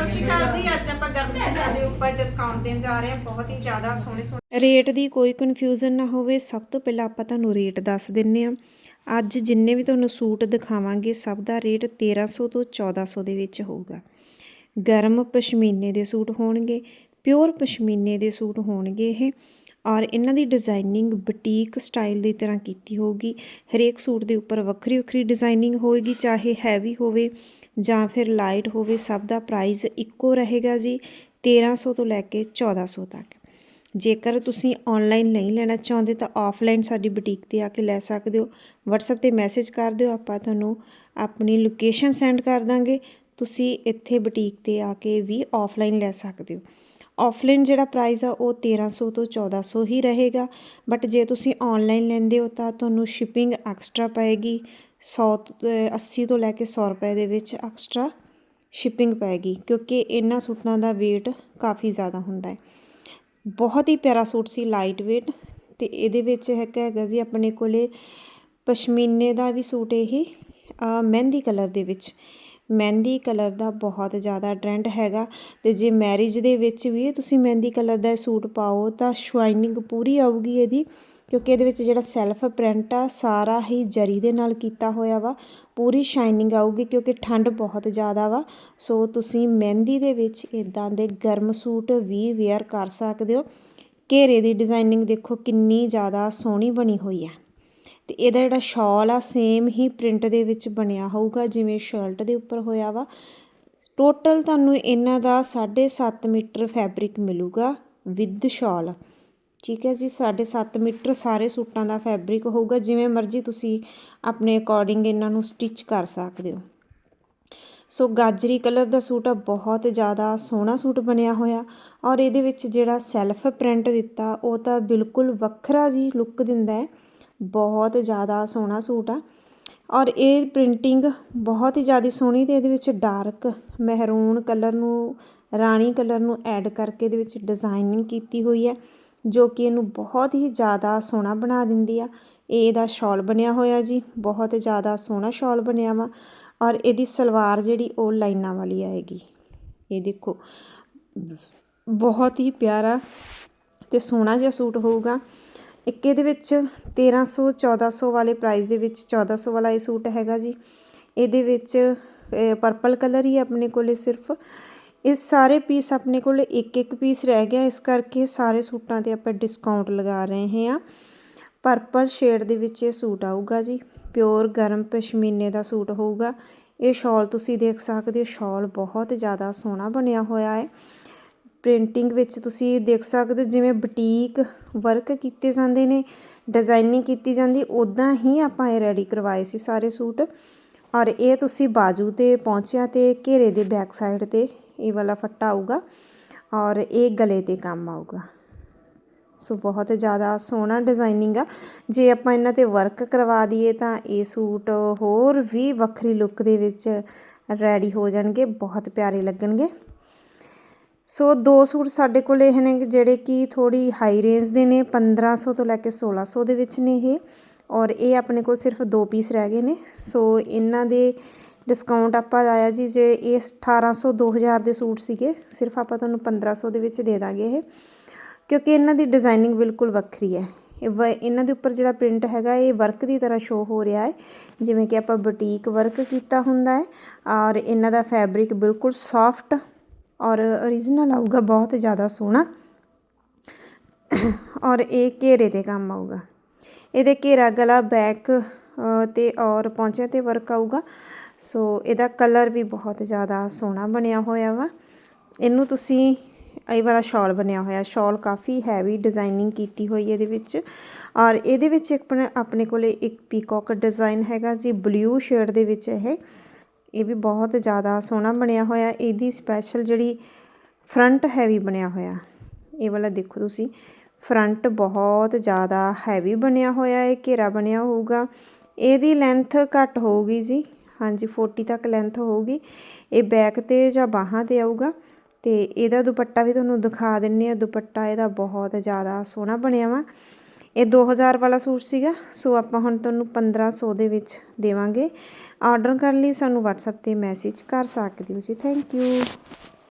ਸਤਿ ਸ਼੍ਰੀ ਅਕਾਲ ਜੀ, ਅੱਜ ਆਪਾਂ ਗਰਮ ਸੂਟਾਂ ਦੇ ਉੱਪਰ ਡਿਸਕਾਊਂਟ ਦੇਣ ਜਾ ਰਹੇ ਹਾਂ। ਬਹੁਤ ਹੀ ਜ਼ਿਆਦਾ ਸੋਹਣੇ ਸੋਹਣੇ ਰੇਟ ਦੀ ਕੋਈ ਕਨਫਿਊਜ਼ਨ ਨਾ ਹੋਵੇ। ਸਭ ਤੋਂ ਪਹਿਲਾਂ ਆਪਾਂ ਤੁਹਾਨੂੰ ਰੇਟ ਦੱਸ ਦਿੰਨੇ ਆ ਅੱਜ ਜਿੰਨੇ ਵੀ ਤੁਹਾਨੂੰ ਸੂਟ ਦਿਖਾਵਾਂਗੇ, ਸਭ ਦਾ ਰੇਟ 1300 ਤੋਂ 1400 ਦੇ ਵਿੱਚ ਹੋਊਗਾ। ਗਰਮ ਪਸ਼ਮੀਨੇ ਦੇ ਸੂਟ ਹੋਣਗੇ ਪਿਓਰ ਪਸ਼ਮੀਨੇ ਦੇ ਸੂਟ ਹੋਣਗੇ ਇਹ। ਔਰ ਇਹਨਾਂ ਦੀ ਡਿਜ਼ਾਈਨਿੰਗ ਬੁਟੀਕ ਸਟਾਈਲ ਦੀ ਤਰ੍ਹਾਂ ਕੀਤੀ ਹੋਊਗੀ। ਹਰੇਕ ਸੂਟ ਦੇ ਉੱਪਰ ਵੱਖਰੀ ਵੱਖਰੀ ਡਿਜ਼ਾਈਨਿੰਗ ਹੋਏਗੀ, ਚਾਹੇ ਹੈਵੀ ਹੋਵੇ ਜਾਂ ਫਿਰ ਲਾਈਟ ਹੋਵੇ, ਸਭ ਦਾ ਪ੍ਰਾਈਜ਼ ਇੱਕੋ ਰਹੇਗਾ ਜੀ 1300 ਤੋਂ ਲੈ ਕੇ 1400 ਤੱਕ। ਜੇਕਰ ਤੁਸੀਂ ਆਨਲਾਈਨ ਨਹੀਂ ਲੈਣਾ ਚਾਹੁੰਦੇ ਤਾਂ ਆਫਲਾਈਨ ਸਾਡੀ ਬੁਟੀਕ ਤੇ ਆ ਕੇ ਲੈ ਸਕਦੇ ਹੋ। WhatsApp ਤੇ ਮੈਸੇਜ ਕਰ ਦਿਓ, ਆਪਾਂ ਤੁਹਾਨੂੰ ਆਪਣੀ ਲੋਕੇਸ਼ਨ ਸੈਂਡ ਕਰ ਦਾਂਗੇ। ਤੁਸੀਂ ਇੱਥੇ ਬੁਟੀਕ ਤੇ ਆ ਕੇ ਵੀ ਆਫਲਾਈਨ ਲੈ ਸਕਦੇ ਹੋ। ਆਫਲਾਈਨ ਜਿਹੜਾ ਪ੍ਰਾਈਸ ਆ, ਉਹ 1300 ਤੋਂ 1400 ਹੀ ਰਹੇਗਾ। ਬਟ ਜੇ ਤੁਸੀਂ ਆਨਲਾਈਨ ਲੈਂਦੇ ਹੋ ਤਾਂ ਤੁਹਾਨੂੰ ਸ਼ਿਪਿੰਗ ਐਕਸਟਰਾ ਪਏਗੀ। 100 80 ਤੋਂ ਲੈ ਕੇ 100 ਰੁਪਏ ਦੇ ਵਿੱਚ ਐਕਸਟਰਾ ਸ਼ਿਪਿੰਗ ਪਏਗੀ ਕਿਉਂਕਿ ਇਹਨਾਂ ਸੂਟਾਂ ਦਾ weight ਕਾਫੀ ਜ਼ਿਆਦਾ ਹੁੰਦਾ ਹੈ। ਬਹੁਤ ਹੀ ਪਿਆਰਾ ਸੂਟ ਸੀ ਲਾਈਟ weight ਤੇ ਇਹਦੇ ਵਿੱਚ ਹੈਗਾ ਹੈਗਾ ਜੀ ਆਪਣੇ ਕੋਲੇ ਪਸ਼ਮੀਨੇ ਦਾ ਵੀ ਸੂਟ ਇਹ ਅ, ਮਹਿੰਦੀ ਕਲਰ ਦੇ ਵਿੱਚ। ਮਹਿੰਦੀ ਕਲਰ ਦਾ ਬਹੁਤ ਜ਼ਿਆਦਾ ਟ੍ਰੈਂਡ ਹੈਗਾ ਤੇ ਜੇ ਮੈਰਿਜ ਦੇ ਵਿੱਚ ਵੀ ਤੁਸੀਂ ਮਹਿੰਦੀ ਕਲਰ ਦਾ ਸੂਟ ਪਾਓ ਤਾਂ ਸ਼ਾਈਨਿੰਗ ਪੂਰੀ ਆਊਗੀ ਇਹਦੀ। ਕਿਉਂਕਿ ਇਹਦੇ ਵਿੱਚ ਜਿਹੜਾ ਸੈਲਫ ਪ੍ਰਿੰਟ ਆ, ਸਾਰਾ ਹੀ ਜਰੀ ਦੇ ਨਾਲ ਕੀਤਾ ਹੋਇਆ ਵਾ। ਪੂਰੀ ਸ਼ਾਈਨਿੰਗ ਆਊਗੀ ਕਿਉਂਕਿ ਠੰਡ ਬਹੁਤ ਜ਼ਿਆਦਾ ਵਾ। ਸੋ ਤੁਸੀਂ ਮਹਿੰਦੀ ਦੇ ਵਿੱਚ ਇਦਾਂ ਦੇ ਗਰਮ ਸੂਟ ਵੀ ਵੇਅਰ ਕਰ ਸਕਦੇ ਹੋ। ਘੇਰੇ ਦੀ ਡਿਜ਼ਾਈਨਿੰਗ ਦੇਖੋ ਕਿੰਨੀ ਜ਼ਿਆਦਾ ਸੋਹਣੀ ਬਣੀ ਹੋਈ ਹੈ ਤੇ ਇਹਦਾ ਜਿਹੜਾ ਸ਼ਾਲ ਆ ਸੇਮ ਹੀ ਪ੍ਰਿੰਟ ਦੇ ਵਿੱਚ ਬਣਿਆ ਹੋਊਗਾ, ਜਿਵੇਂ ਸ਼ਰਟ ਦੇ ਉੱਪਰ ਹੋਇਆ ਵਾ। ਟੋਟਲ ਤੁਹਾਨੂੰ ਇਹਨਾਂ ਦਾ 7.5 ਮੀਟਰ ਫੈਬਰਿਕ ਮਿਲੂਗਾ ਵਿਦ ਸ਼ਾਲ ਠੀਕ ਹੈ ਜੀ 7.5 ਮੀਟਰ ਸਾਰੇ ਸੂਟਾਂ ਦਾ ਫੈਬਰਿਕ ਹੋਊਗਾ, ਜਿਵੇਂ ਮਰਜ਼ੀ ਤੁਸੀਂ ਆਪਣੇ ਅਕੋਰਡਿੰਗ ਇਹਨਾਂ ਨੂੰ ਸਟਿਚ ਕਰ ਸਕਦੇ ਹੋ। ਸੋ ਗਾਜਰੀ ਕਲਰ ਦਾ ਸੂਟ ਆ, ਬਹੁਤ ਜ਼ਿਆਦਾ ਸੋਹਣਾ ਸੂਟ ਬਣਿਆ ਹੋਇਆ। ਔਰ ਇਹਦੇ ਵਿੱਚ ਜਿਹੜਾ ਸੈਲਫ ਪ੍ਰਿੰਟ ਦਿੱਤਾ, ਉਹ ਤਾਂ ਬਿਲਕੁਲ ਵੱਖਰਾ ਜੀ ਲੁੱਕ ਦਿੰਦਾ ਹੈ। ਬਹੁਤ ਜ਼ਿਆਦਾ ਸੋਹਣਾ ਸੂਟ ਆ। ਔਰ ਇਹ ਪ੍ਰਿੰਟਿੰਗ ਬਹੁਤ ਹੀ ਜ਼ਿਆਦਾ ਸੋਹਣੀ ਤੇ ਇਹਦੇ ਵਿੱਚ ਡਾਰਕ ਮਹਿਰੂਨ ਕਲਰ ਨੂੰ, ਰਾਣੀ ਕਲਰ ਨੂੰ ਐਡ ਕਰਕੇ ਇਹਦੇ ਵਿੱਚ ਡਿਜ਼ਾਈਨਿੰਗ ਕੀਤੀ ਹੋਈ ਹੈ। ਜੋ ਕਿ ਇਹਨੂੰ ਬਹੁਤ ਹੀ ਜ਼ਿਆਦਾ ਸੋਹਣਾ ਬਣਾ ਦਿੰਦੀ ਆ। ਇਹ ਇਹਦਾ ਸ਼ਾਲ ਬਣਿਆ ਹੋਇਆ ਜੀ, ਬਹੁਤ ਜ਼ਿਆਦਾ ਸੋਹਣਾ ਸ਼ਾਲ ਬਣਿਆ ਵਾ ਔਰ ਇਹਦੀ ਸਲਵਾਰ ਜਿਹੜੀ ਉਹ ਲਾਈਨਾਂ ਵਾਲੀ ਆਏਗੀ। ਇਹ ਦੇਖੋ, ਬਹੁਤ ਹੀ ਪਿਆਰਾ ਤੇ ਸੋਹਣਾ ਜਿਹਾ ਸੂਟ ਹੋਊਗਾ। ਇੱਕ ਇਹਦੇ ਵਿੱਚ 1300 1400 ਵਾਲੇ ਪ੍ਰਾਈਸ ਦੇ ਵਿੱਚ 1400 ਵਾਲਾ ਇਹ ਸੂਟ ਹੈਗਾ ਜੀ। ਇਹਦੇ ਵਿੱਚ ਪਰਪਲ ਕਲਰ ਹੀ ਆਪਣੇ ਕੋਲੇ ਸਿਰਫ। ਇਹ ਸਾਰੇ ਪੀਸ ਆਪਣੇ ਕੋਲ ਇੱਕ ਇੱਕ ਪੀਸ ਰਹਿ ਗਿਆ। ਇਸ ਕਰਕੇ ਸਾਰੇ ਸੂਟਾਂ ਤੇ ਆਪਾਂ ਡਿਸਕਾਊਂਟ ਲਗਾ ਰਹੇ ਹਾਂ। ਪਰਪਲ ਸ਼ੇਡ ਦੇ ਵਿੱਚ ਇਹ ਸੂਟ ਆਊਗਾ ਜੀ। ਪਿਓਰ ਗਰਮ ਪਸ਼ਮੀਨੇ ਦਾ ਸੂਟ ਹੋਊਗਾ। ਇਹ ਸ਼ਾਲ ਤੁਸੀਂ ਦੇਖ ਸਕਦੇ ਹੋ ਸ਼ਾਲ ਬਹੁਤ ਜ਼ਿਆਦਾ ਸੋਹਣਾ ਬਣਿਆ ਹੋਇਆ ਹੈ। ਪ੍ਰਿੰਟਿੰਗ ਵਿੱਚ ਤੁਸੀਂ ਦੇਖ ਸਕਦੇ ਹੋ, ਜਿਵੇਂ ਬੁਟੀਕ ਵਰਕ ਕੀਤੇ ਜਾਂਦੇ ਨੇ ਡਿਜ਼ਾਈਨਿੰਗ ਕੀਤੀ ਜਾਂਦੀ ਉਦਾਂ ਹੀ ਆਪਾਂ ਇਹ ਰੈਡੀ ਕਰਵਾਏ ਸੀ ਸਾਰੇ ਸੂਟ। ਔਰ ਇਹ ਤੁਸੀਂ ਬਾਜੂ ਤੇ ਪਹੁੰਚਿਆ ਤੇ ਘੇਰੇ ਦੇ ਬੈਕ ਸਾਈਡ ਤੇ ਇਹ ਵਾਲਾ ਫੱਟਾ ਆਊਗਾ ਔਰ ਇਹ ਗਲੇ ਤੇ ਕੰਮ ਆਊਗਾ। ਸੋ ਬਹੁਤ ਜ਼ਿਆਦਾ ਸੋਹਣਾ ਡਿਜ਼ਾਈਨਿੰਗ ਆ। ਜੇ ਆਪਾਂ ਇਹਨਾਂ ਤੇ ਵਰਕ ਕਰਵਾ ਦਈਏ ਤਾਂ ਇਹ ਸੂਟ ਹੋਰ ਵੀ ਵੱਖਰੀ ਲੁੱਕ ਦੇ ਵਿੱਚ ਰੈਡੀ ਹੋ ਜਾਣਗੇ, ਬਹੁਤ ਪਿਆਰੇ ਲੱਗਣਗੇ। ਸੋ ਦੋ ਸੂਟ ਸਾਡੇ ਕੋਲ ਇਹ ਨੇ ਜਿਹੜੇ ਕਿ ਥੋੜੀ ਹਾਈ ਰੇਂਜ ਦੇ ਨੇ 1500 ਤੋਂ ਲੈ ਕੇ 1600 ਦੇ ਵਿੱਚ ਨੇ ਇਹ। ਔਰ ਇਹ ਆਪਣੇ ਕੋਲ ਸਿਰਫ ਦੋ ਪੀਸ ਰਹਿ ਗਏ ਨੇ। ਸੋ ਇਹਨਾਂ ਦੇ ਡਿਸਕਾਊਂਟ ਆਪਾਂ ਲਾਇਆ ਜੀ, ਜੇ ਇਹ 1800 2000 ਦੇ ਸੂਟ ਸੀਗੇ, ਸਿਰਫ ਆਪਾਂ ਤੁਹਾਨੂੰ 1500 ਦੇ ਵਿੱਚ ਦੇ ਦਾਂਗੇ ਇਹ। ਕਿਉਂਕਿ ਇਹਨਾਂ ਦੀ ਡਿਜ਼ਾਈਨਿੰਗ ਬਿਲਕੁਲ ਵੱਖਰੀ ਹੈ। ਇਹ ਵ, ਇਹਨਾਂ ਦੇ ਉੱਪਰ ਜਿਹੜਾ ਪ੍ਰਿੰਟ ਹੈਗਾ, ਇਹ ਵਰਕ ਦੀ ਤਰ੍ਹਾਂ ਸ਼ੋ ਹੋ ਰਿਹਾ ਹੈ। ਜਿਵੇਂ ਕਿ ਆਪਾਂ ਬੁਟੀਕ ਵਰਕ ਕੀਤਾ ਹੁੰਦਾ ਹੈ, ਔਰ ਇਹਨਾਂ ਦਾ ਫੈਬਰਿਕ ਬਿਲਕੁਲ ਸੌਫਟ ਔਰ origignal ਆਊਗਾ, ਬਹੁਤ ਜ਼ਿਆਦਾ ਸੋਹਣਾ। ਔਰ ਇਹ ਘੇਰੇ ਤੇ ਕੰਮ ਆਊਗਾ। ਇਹਦੇ ਘੇਰਾ ਗਲਾ ਬੈਕ ਤੇ ਔਰ ਪੌਂਚਿਆਂ ਤੇ ਵਰਕ ਆਊਗਾ। ਸੋ ਇਹਦਾ ਕਲਰ ਵੀ ਬਹੁਤ ਜ਼ਿਆਦਾ ਸੋਹਣਾ ਬਣਿਆ ਹੋਇਆ ਵਾ। ਇਹਨੂੰ ਤੁਸੀਂ ਇਹ ਵਾਲਾ ਸ਼ਾਲ ਬਣਿਆ ਹੋਇਆ। ਸ਼ਾਲ ਕਾਫੀ ਹੈਵੀ ਡਿਜ਼ਾਈਨਿੰਗ ਕੀਤੀ ਹੋਈ ਇਹਦੇ ਵਿੱਚ। ਔਰ ਇਹਦੇ ਵਿੱਚ ਇੱਕ ਆਪਣੇ ਆਪਣੇ ਕੋਲੇ ਇੱਕ ਪੀਕੌਕ ਡਿਜ਼ਾਈਨ ਹੈਗਾ ਜੀ ਬਲੂ ਸ਼ੇਡ ਦੇ ਵਿੱਚ ਇਹ। ਇਹ ਵੀ ਬਹੁਤ ਜ਼ਿਆਦਾ ਸੋਹਣਾ ਬਣਿਆ ਹੋਇਆ। ਇਹਦੀ ਸਪੈਸ਼ਲ ਜਿਹੜੀ ਫਰੰਟ ਹੈਵੀ ਬਣਿਆ ਹੋਇਆ। ਇਹ ਵਾਲਾ ਦੇਖੋ ਤੁਸੀਂ। ਫਰੰਟ ਬਹੁਤ ਜ਼ਿਆਦਾ ਹੈਵੀ ਬਣਿਆ ਹੋਇਆ ਹੈ, ਘੇਰਾ ਬਣਿਆ ਹੋਊਗਾ। ਇਹਦੀ ਲੈਂਥ ਘੱਟ ਹੋਊਗੀ ਜੀ। ਹਾਂਜੀ 40 ਤੱਕ ਲੈਂਥ ਹੋਊਗੀ। ਇਹ ਬੈਕ ਤੇ ਜਾਂ ਬਾਹਾਂ ਤੇ ਆਊਗਾ। ਤੇ ਇਹਦਾ ਦੁਪੱਟਾ ਵੀ ਤੁਹਾਨੂੰ ਦਿਖਾ ਦਿੰਨੇ ਆ। ਦੁਪੱਟਾ ਇਹਦਾ ਬਹੁਤ ਜ਼ਿਆਦਾ ਸੋਹਣਾ ਬਣਿਆ ਵਾ। ਇਹ 2000 ਵਾਲਾ ਸੂਟ ਸੀਗਾ। ਸੋ ਆਪਾਂ ਹੁਣ ਤੁਹਾਨੂੰ 1500 ਦੇ ਵਿੱਚ ਦੇਵਾਂਗੇ। ਆਰਡਰ ਕਰਨ ਲਈ, ਸਾਨੂੰ WhatsApp ਤੇ ਮੈਸੇਜ ਕਰ ਸਕਦੇ ਹੋ ਜੀ। Thank you